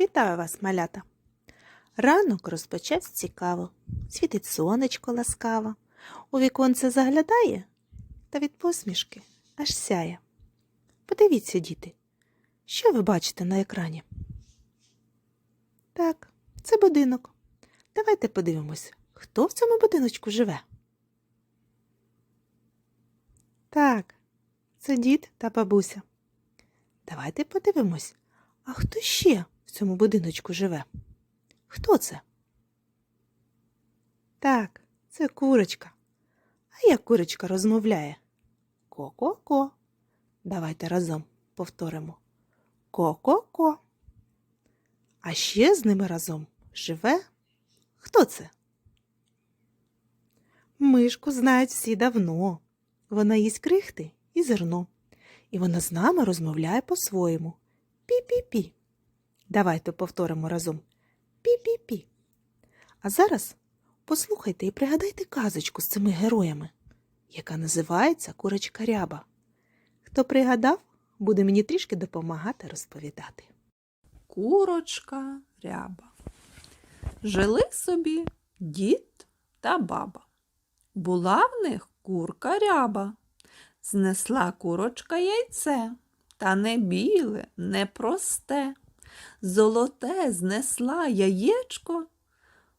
Вітаю вас, малята! Ранок розпочався цікаво, світить сонечко ласкаво, у віконце заглядає та від посмішки аж сяє. Подивіться, діти, що ви бачите на екрані? Так, це будинок. Давайте подивимось, хто в цьому будиночку живе. Так, це дід та бабуся. Давайте подивимось, а хто ще цьому будиночку живе? Хто це? Так, це курочка. А як курочка розмовляє? Ко-ко-ко. Давайте разом повторимо. Ко-ко-ко. А ще з ними разом живе. Хто це? Мишку знають всі давно. Вона їсть крихти і зерно. І вона з нами розмовляє по-своєму. Пі-пі-пі. Давайте повторимо разом. Пі-пі-пі. А зараз послухайте і пригадайте казочку з цими героями, яка називається Курочка Ряба. Хто пригадав, буде мені трішки допомагати розповідати. Курочка ряба. Жили собі дід та баба. Була в них курка ряба. Знесла курочка яйце, та не біле, не просте. Золоте знесла яєчко.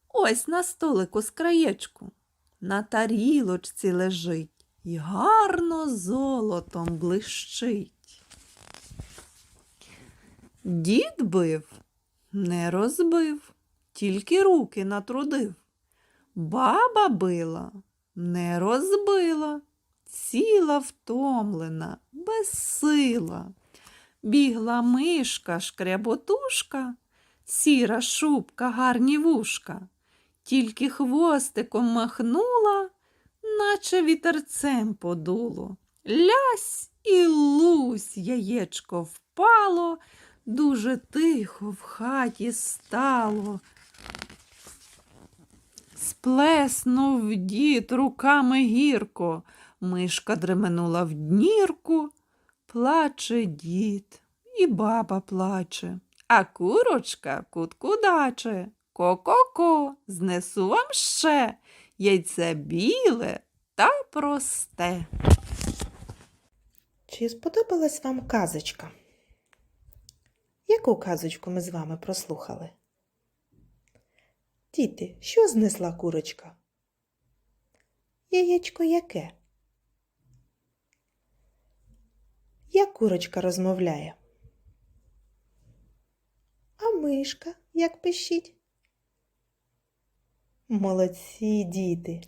Ось на столику з краєчку. На тарілочці лежить і гарно золотом блищить. Дід бив, не розбив, тільки руки натрудив. Баба била, не розбила, ціла втомлена, безсила. Бігла мишка, шкряботушка, сіра шубка, гарні вушка, тільки хвостиком махнула, наче вітерцем подуло. Лясь і лусь яєчко впало, дуже тихо в хаті стало. Сплеснув дід руками гірко, мишка дременула в днірку, плаче дід, і баба плаче, а курочка кутку даче. Ко-ко-ко, знесу вам ще яйце біле та просте. Чи сподобалась вам казочка? Яку казочку ми з вами прослухали? Діти, що знесла курочка? Яєчко яке? Як курочка розмовляє? А мишка як пищить? Молодці діти!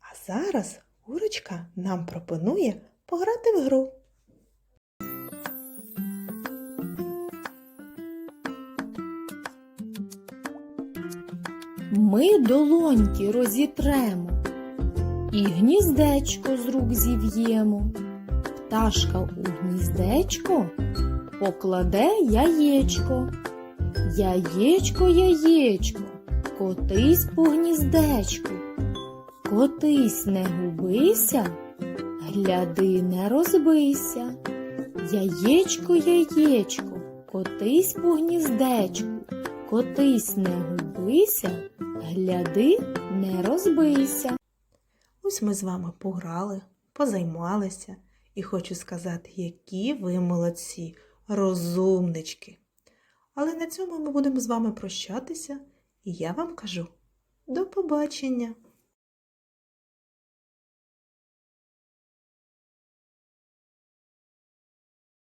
А зараз курочка нам пропонує пограти в гру. Ми долоньки розітремо і гніздечко з рук зів'ємо. Пташка у гніздечко покладе яєчко. Яєчко, яєчко, котись по гніздечку. Котись не губися, гляди, не розбийся. Яєчко, яєчко, котись по гніздечку. Котись не губися, гляди, не розбийся. Ось ми з вами пограли, позаймалися і хочу сказати, які ви молодці, розумнички. Але на цьому ми будемо з вами прощатися, і я вам кажу до побачення!